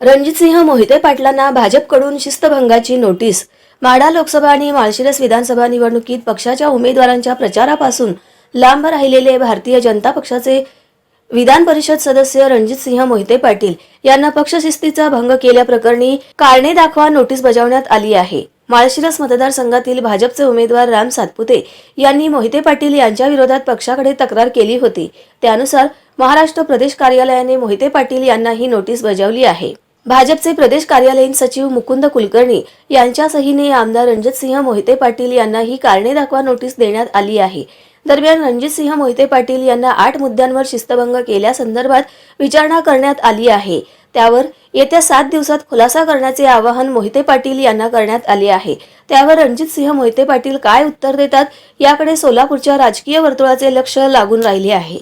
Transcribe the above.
रणजितसिंह मोहिते पाटलांना भाजपकडून शिस्तभंगाची नोटीस. माढा लोकसभा आणि माळशिरस विधानसभा निवडणुकीत पक्षाच्या उमेदवारांच्या प्रचारापासून लांब राहिलेले भारतीय जनता पक्षाचे विधान परिषद सदस्य रणजितसिंह मोहिते पाटील यांना पक्षशिस्तीचा भंग केल्याप्रकरणी कारणे दाखवा नोटीस बजावण्यात आली आहे. माळशिरस मतदारसंघातील भाजपचे उमेदवार राम सातपुते यांनी मोहिते पाटील यांच्या विरोधात पक्षाकडे तक्रार केली होती. त्यानुसार महाराष्ट्र प्रदेश कार्यालयाने मोहिते पाटील यांना ही नोटीस बजावली आहे. भाजपचे प्रदेश कार्यालयीन सचिव मुकुंद कुलकर्णी यांच्या सहीने आमदार रणजितसिंह मोहिते पाटील यांना ही कारणे दाखवा नोटीस देण्यात आली आहे. दरम्यान रणजितसिंह मोहिते पाटील यांना आठ मुद्द्यांवर शिस्तभंग केल्यासंदर्भात विचारणा करण्यात आली आहे. त्यावर येत्या सात दिवसात खुलासा करण्याचे आवाहन मोहिते पाटील यांना करण्यात आले आहे. त्यावर रणजितसिंह मोहिते पाटील काय उत्तर देतात याकडे सोलापूरच्या राजकीय वर्तुळाचे लक्ष लागून राहिले आहे.